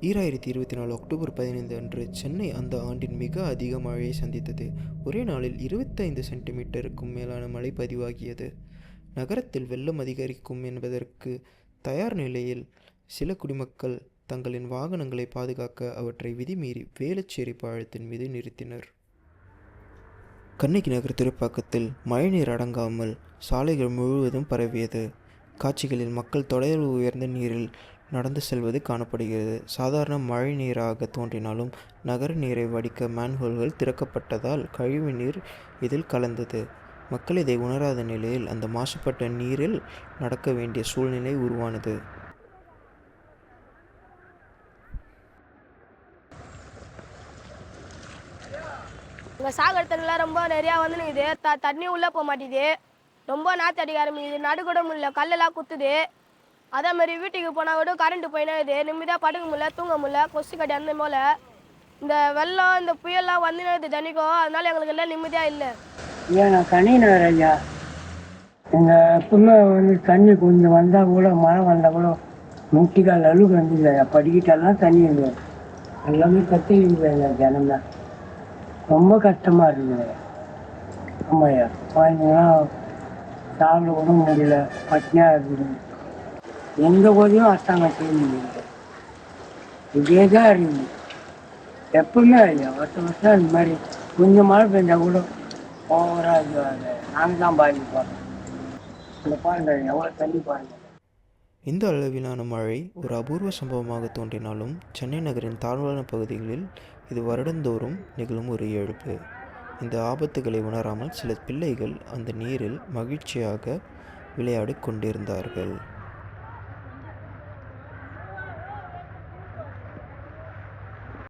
ஈராயிரத்தி இருபத்தி நாலு அக்டோபர் பதினைந்து அன்று சென்னை அந்த ஆண்டின் மிக அதிக மழையை சந்தித்தது. ஒரே நாளில் இருபத்தைந்து சென்டிமீட்டருக்கும் மேலான மழை பதிவாகியது. நகரத்தில் வெள்ளம் அதிகரிக்கும் என்பதற்கு தயார் நிலையில் சில குடிமக்கள் தங்களின் வாகனங்களை பாதுகாக்க அவற்றை விதிமீறி வேலச்சேரி பாலத்தின் மீது நிறுத்தினர். கண்ணகி நகர் திருப்பாக்கத்தில் மழைநீர் அடங்காமல் சாலைகள் முழுவதும் பரவியது. காட்சிகளில் மக்கள் தொலைவு உயர்ந்த நீரில் நடந்து செல்வது காணப்படுகிறது. சாதாரண மழை நீராக தோன்றினாலும் நகர நீரை வடிக்க மேன்ஹோல்கள் திறக்கப்பட்டதால் கழிவு நீர் இதில் கலந்தது. மக்கள் இதை உணராத நிலையில் அந்த மாசுபட்ட நீரில் நடக்க வேண்டிய சூழ்நிலை உருவானது. இங்கே சாகர் தண்ணிலாம் ரொம்ப நிறையா வந்து நிற்குது த தண்ணி உள்ளே போக மாட்டேது ரொம்ப நாற்று அடிக்க ஆரம்பிக்குது. நடுக்கூட இல்லை கல்லெல்லாம் குத்துது. அதே மாதிரி வீட்டுக்கு போனால் கூட கரண்ட்டு போயினா இது நிம்மதியாக படுக்க முடியல தூங்க முடியல கொசு கட்டி அந்த போல். இந்த வெள்ளம் இந்த புயல்லாம் வந்துனது தனிக்கும் அதனால எங்களுக்கு எல்லாம் நிம்மதியாக இல்லை. ஏன் நான் கணினர் ஐயா. எங்கள் எப்பவுமே வந்து தண்ணி கொஞ்சம் வந்தால் கூட மழை வந்தால் கூட முட்டிக்கால் அழுகு வந்தது ஐயா. தண்ணி இல்லை எல்லாமே கத்திக்கிட்டு ஐயா ஜனம்தான் ரொம்ப கஷ்டமாக இருக்குது ஆமாம் ஐயா. குழந்தைங்களாம் சாப்பிட கூட முடியல. பட்னியாக இருக்குது. எந்த போதையும் அரசாங்கம் செய்ய முடியாது இதே தான் இருக்குது எப்பவுமே ஐயா வருஷம் வருஷம் இந்த மாதிரி கொஞ்சம் மழை பெஞ்சால் கூட ஓவராக இதுவாக நாங்கள் தான் பாதிப்போம் இந்த பாருங்கள் எவ்வளோ தண்ணி பாருங்கள் இந்த அளவிலான மழை ஒரு அபூர்வ சம்பவமாக தோன்றினாலும் சென்னை நகரின் தாழ்வான பகுதிகளில் இது வருடந்தோறும் நிகழும் ஒரு இழப்பு. இந்த ஆபத்துகளை உணராமல் சில பிள்ளைகள் அந்த நீரில் மகிழ்ச்சியாக விளையாடி கொண்டிருந்தார்கள்.